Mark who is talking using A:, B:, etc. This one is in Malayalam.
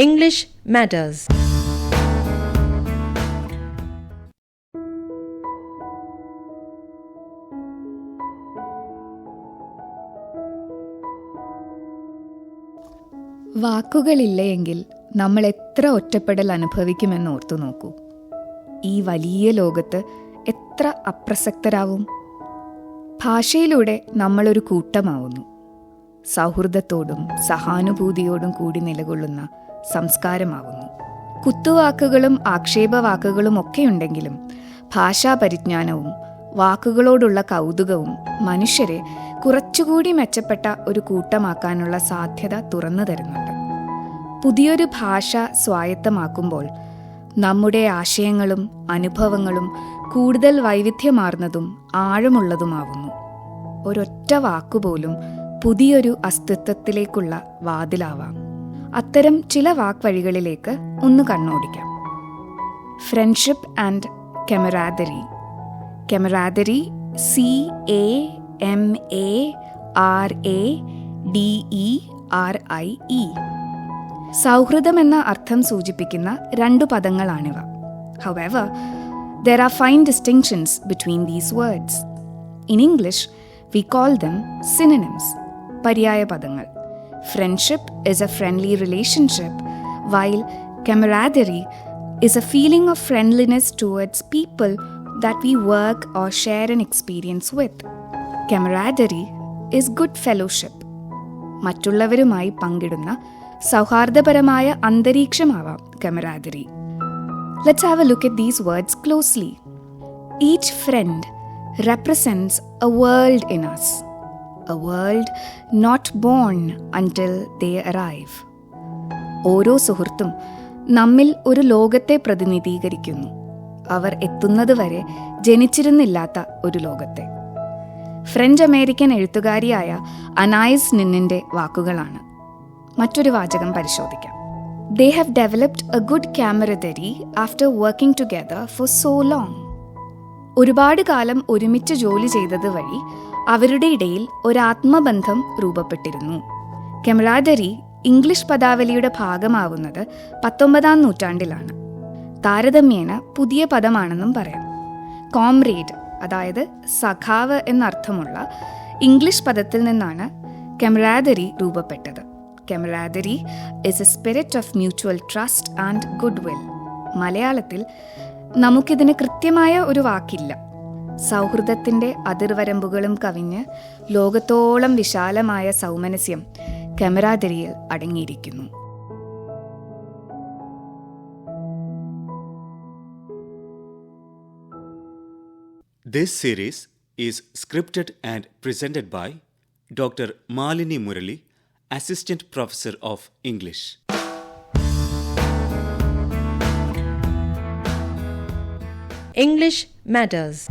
A: English Matters.
B: വാക്കുകളില്ലയെങ്കിൽ നമ്മൾ എത്ര ഒറ്റപ്പെടൽ അനുഭവിക്കുമെന്ന് ഓർത്തു നോക്കൂ. ഈ വലിയ ലോകത്ത് എത്ര അപ്രസക്തരാവും? ഭാഷയിലൂടെ നമ്മളൊരു കൂട്ടമാവുന്നു. സൗഹൃദത്തോടും സഹാനുഭൂതിയോടും കൂടി നിലകൊള്ളുന്ന സംസ്കാരമാവുന്നു കുത്തുവാക്കുകളും ആക്ഷേപവാക്കുകളും ഒക്കെയുണ്ടെങ്കിലും ഭാഷാ പരിജ്ഞാനവും വാക്കുകളോടുള്ള കൗതുകവും മനുഷ്യരെ കുറച്ചുകൂടി മെച്ചപ്പെട്ട ഒരു കൂട്ടമാക്കാനുള്ള സാധ്യത തുറന്നു തരുന്നുണ്ട്. പുതിയൊരു ഭാഷ സ്വായത്തമാക്കുമ്പോൾ നമ്മുടെ ആശയങ്ങളും അനുഭവങ്ങളും കൂടുതൽ വൈവിധ്യമാർന്നതും ആഴമുള്ളതുമാവുന്നു. ഒരൊറ്റ വാക്കുപോലും പുതിയൊരു അസ്തിത്വത്തിലേക്കുള്ള വാതിലാവാം. അത്തരം ചില വാക്വഴികളിലേക്ക് ഒന്ന് കണ്ണോടിക്കാം. Friendship and camaraderie camaraderie C A M A R A D E R I E സൗഹൃദം എന്ന അർത്ഥം സൂചിപ്പിക്കുന്ന രണ്ടു പദങ്ങളാണിവ. However there are fine distinctions between these words in English we call them synonyms പര്യായ പദങ്ങൾ. Friendship is a friendly relationship while camaraderie is a feeling of friendliness towards people that we work or share an experience with. Camaraderie is good fellowship. മറ്റുള്ളവരുമായി പങ്കിടുന്ന സൗഹാർദ്ദപരമായ അന്തരീക്ഷമാവാം camaraderie let's have a look at these words closely each friend represents a world in us, a world not born until they arrive ഓരോ സുഹൃത്തും നമ്മിൽ ഒരു ലോകത്തെ പ്രതിനിധീകരിക്കുന്നു. അവർ എത്തുന്നതുവരെ ജനിച്ചിരുന്നില്ലാത്ത ഒരു ലോകത്തെ. ഫ്രഞ്ച് അമേരിക്കൻ എഴുത്തുകാരിയായ അനായസ് നിന്നിന്റെ വാക്കുകളാണ്. മറ്റൊരു വാചകം പരിശോധിക്കാം. They have developed a good camaraderie after working together for so long ഒരുപാട് കാലം ഒരുമിച്ച് ജോലി ചെയ്തത് വഴി അവരുടെ ഇടയിൽ ഒരാത്മബന്ധം രൂപപ്പെട്ടിരുന്നു. കെമറാഡറി ഇംഗ്ലീഷ് പദാവലിയുടെ ഭാഗമാവുന്നത് പത്തൊമ്പതാം നൂറ്റാണ്ടിലാണ്. താരതമ്യേന പുതിയ പദമാണെന്നും പറയാം. കോംറേഡ് അതായത് സഖാവ് എന്നർത്ഥമുള്ള ഇംഗ്ലീഷ് പദത്തിൽ നിന്നാണ് കെമറാദരി രൂപപ്പെട്ടത്. Camaraderie is a spirit of mutual trust and good will മലയാളത്തിൽ നമുക്കിതിന് കൃത്യമായ ഒരു വാക്കില്ല. സൗഹൃദത്തിന്റെ അതിർവരമ്പുകളും കവിഞ്ഞ് ലോകത്തോളം വിശാലമായ സൗമനസ്യം കെമറാദരിയിൽ അടങ്ങിയിരിക്കുന്നു
C: This series is scripted and presented by Dr. Malini Murali, Assistant Professor of English.
A: English Matters.